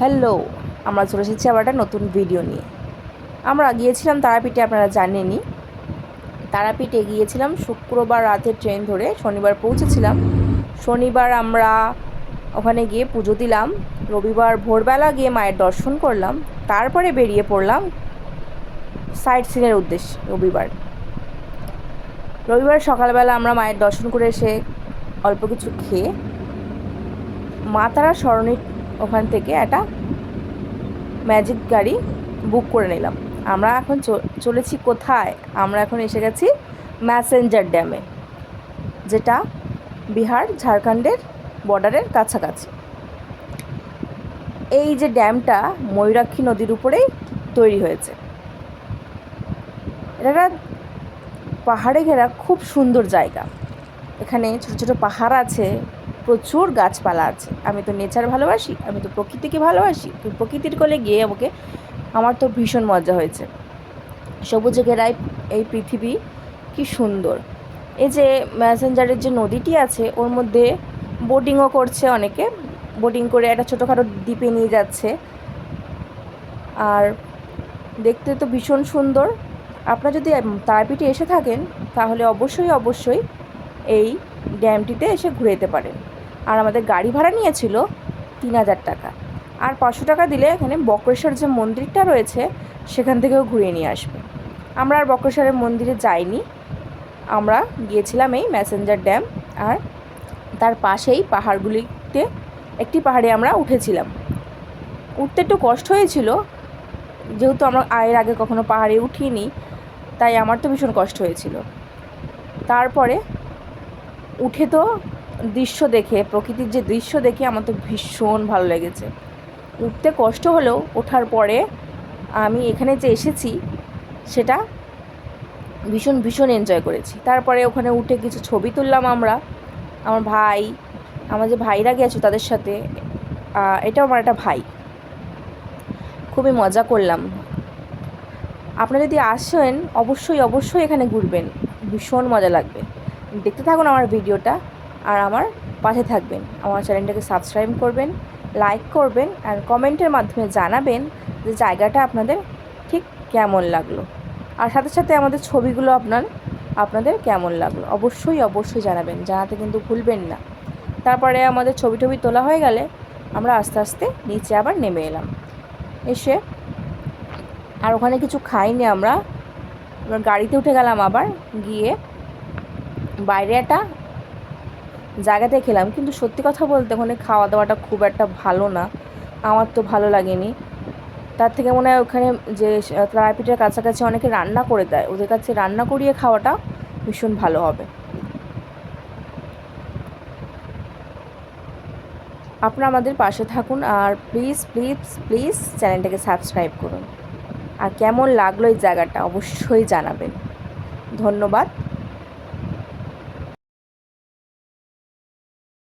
Hello, আমরা চলে এসেছি আবার একটা নতুন ভিডিও নিয়ে। আমরা গিয়েছিলাম তারাপীঠে, আপনারা জানেনই। তারাপীঠে গিয়েছিলাম, শুক্রবার রাতের ট্রেন ধরে শনিবার পৌঁছেছিলাম। শনিবার আমরা ওখানে গিয়ে পুজো দিলাম। রবিবার ভোরবেলা গিয়ে মায়ের দর্শন করলাম। তারপরে বেরিয়ে পড়লাম সাইট সিনের উদ্দেশ্যে, রবিবার। রবিবার সকালবেলা আমরা মায়ের দর্শন করে এসে অল্প কিছু খেয়ে, মা তারা সরণির ওখান থেকে একটা ম্যাজিক গাড়ি বুক করে নিলাম। আমরা এখন চলেছি কোথায়? আমরা এখন এসে গেছি ম্যাসেঞ্জার ড্যামে যেটা বিহার ঝাড়খণ্ডের বর্ডারের কাছাকাছি। এই যে ড্যামটা ময়ূরাক্ষী নদীর উপরেই তৈরি হয়েছে। এটা পাহাড়ে ঘেরা খুব সুন্দর জায়গা। এখানে ছোটো ছোটো পাহাড় আছে প্রচুর গাছপালা আছে। আমি তো নেচার ভালোবাসি, আমি তো প্রকৃতিকে ভালোবাসি। তো প্রকৃতির কোলে গিয়ে আমাকে, আমার তো ভীষণ মজা হয়েছে। সবুজে ঘেরাই এই পৃথিবী কি সুন্দর। এই যে ম্যাসেঞ্জারের যে নদীটি আছে, ওর মধ্যে বোটিংও করছে অনেকে। বোটিং করে একটা ছোটোখাটো দ্বীপে নিয়ে যাচ্ছে। আর দেখতে তো ভীষণ সুন্দর। আপনারা যদি তারাপীঠে এসে থাকেন, তাহলে অবশ্যই অবশ্যই এই ড্যামটিতে এসে ঘুরে যেতে পারেন। আর আমাদের গাড়ি ভাড়া নিয়েছিল তিন হাজার টাকা। আর পাঁচশো টাকা দিলে এখানে বক্রেশ্বর যে মন্দিরটা রয়েছে, সেখান থেকেও ঘুরিয়ে নিয়ে আসবে। আমরা আর বক্রেশ্বরের মন্দিরে যাইনি। আমরা গিয়েছিলাম এই ম্যাসেঞ্জার ড্যাম, আর তার পাশেই পাহাড়গুলিতে একটি পাহাড়ে আমরা উঠেছিলাম। উঠতে একটু কষ্ট হয়েছিল, যেহেতু আমরা আয়ের আগে কখনো পাহাড়ে উঠিনি, তাই আমার তো ভীষণ কষ্ট হয়েছিল। তারপরে উঠে তো দৃশ্য দেখে, প্রকৃতির যে দৃশ্য দেখে আমার তো ভীষণ ভালো লেগেছে। উঠতে কষ্ট হলেও ওঠার পরে আমি এখানে যে এসেছি, সেটা ভীষণ ভীষণ এনজয় করেছি। তারপরে ওখানে উঠে কিছু ছবি তুললাম আমরা। আমার ভাই, আমার যে ভাইরা গেছো তাদের সাথে এটাও আমার একটা ভাই। খুবই মজা করলাম। আপনারা যদি আসেন, অবশ্যই অবশ্যই এখানে ঘুরবেন। ভীষণ মজা লাগবে। দেখতে থাকুন আমার ভিডিওটা আর আমার পাশে থাকবেন। আমার চ্যানেলটাকে সাবস্ক্রাইব করবেন লাইক করবেন আর কমেন্টের মাধ্যমে জানাবেন যে জায়গাটা আপনাদের ঠিক কেমন লাগল। আর সাথে সাথে আমাদের ছবিগুলো আপনার, আপনাদের কেমন লাগল? অবশ্যই অবশ্যই জানাবেন, জানাতে কিন্তু ভুলবেন না। তারপরে আমাদের ছবি টবি তোলা হয়ে গেলে আমরা আস্তে আস্তে নিচে আবার নেমে এলাম। এসে আর ওখানে কিছু খাইনি আমরা। গাড়িতে উঠে গেলাম আবার, গিয়ে বাইরে একটা জায়গাতে খেলাম, কিন্তু সত্যি কথা বলতে ওখানে খাওয়া দাওয়াটা খুব একটা ভালো না। আমার তো ভালো লাগেনি। তার থেকে মনে হয় ওখানে যে তারাপীঠের কাছাকাছি অনেকে রান্না করে দেয়, ওদের কাছে রান্না করিয়ে খাওয়াটা ভীষণ ভালো হবে। আপনারা আমাদের পাশে থাকুন আর প্লিজ প্লিজ প্লিজ চ্যানেলটাকে সাবস্ক্রাইব করুন। আর কেমন লাগল এই জায়গাটা অবশ্যই জানাবেন। ধন্যবাদ।